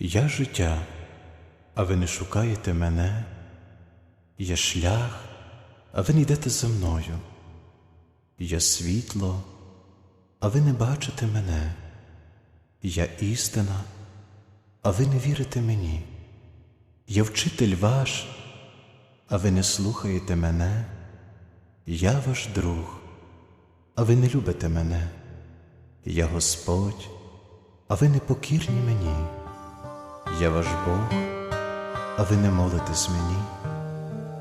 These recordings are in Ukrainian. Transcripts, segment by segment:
Я життя, а ви не шукаєте мене. Я шлях, а ви не йдете за мною. Я світло, а ви не бачите мене. Я істина, а ви не вірите мені. Я вчитель ваш, а ви не слухаєте мене. Я ваш друг, а ви не любите мене. Я Господь, а ви не покірні мені. Я ваш Бог, а ви не молитесь мені.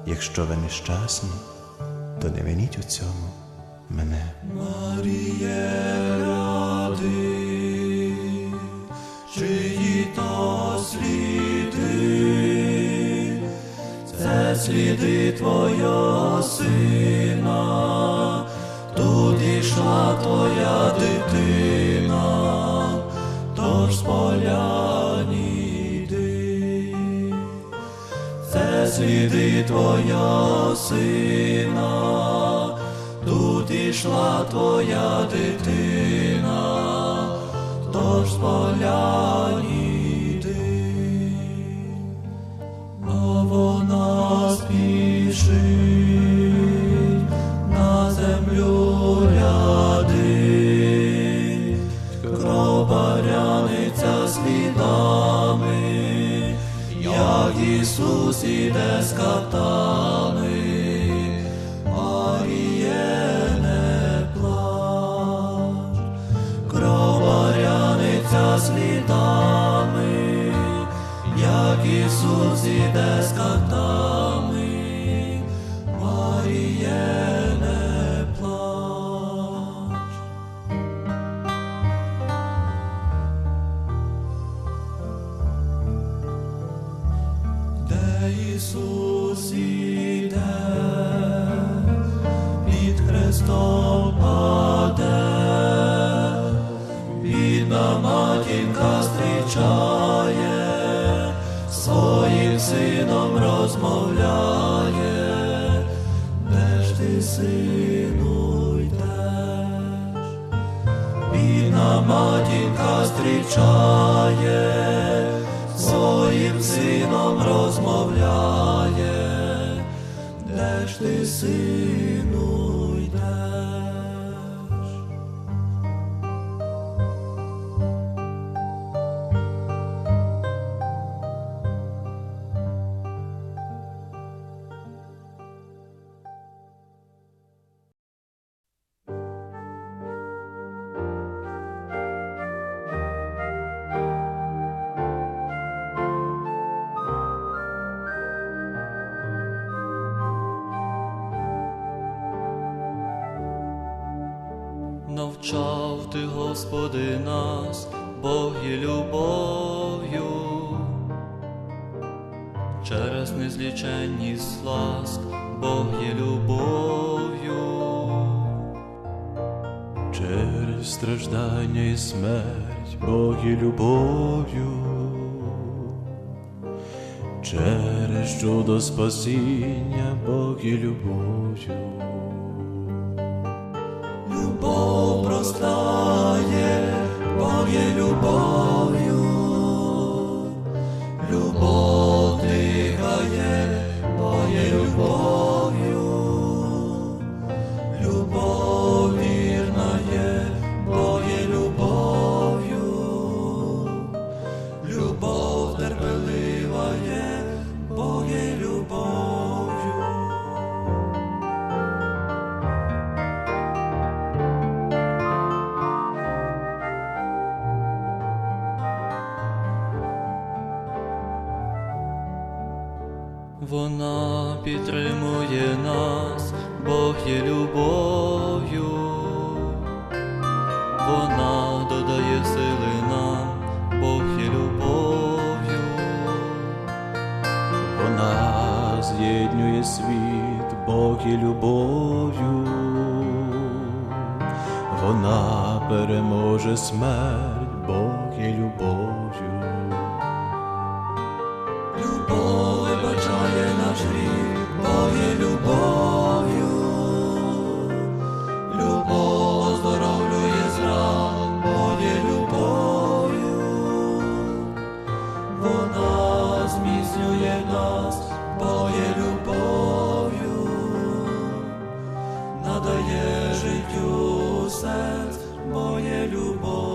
Якщо ви нещасні, то не виніть у цьому мене. чиї то сліди, це сліди Твого сина, тут ішла Твоя дитина, тож з поляні сліди твоя сина, тут ішла Твоя дитина, тож поляні іде з катами, Маріє не плач, кроваряниця слідами, як Ісус іде з катами, Маріє Ісус під Христом паде, бідна матінка зустрічає, своїм сином розмовляє, де ж ти, сину, йдеш? Бідна матінка зустрічає, ти, сину, Навчав ти, Господи, нас, Бог є любов'ю, через незліченність ласк, Бог є любов'ю. Через страждання і смерть Бог є любов'ю, через чудо спасіння Бог є любов'ю. Любов простає, Бог є любов'ю, Вона підтримує нас, Бог є любов'ю, вона додає сили нам, Бог є любов'ю, Вона з'єднує світ, Бог є любов'ю, вона переможе смерть, Бог є любов'ю. Нас, бо є любов'ю, надає життю серць, бо є любов'ю.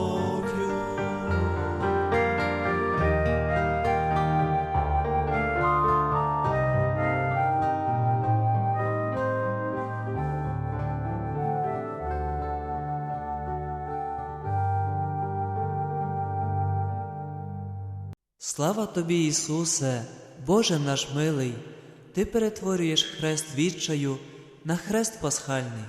Слава тобі, Ісусе, Боже наш милий, Ти перетворюєш хрест відчаю на хрест пасхальний.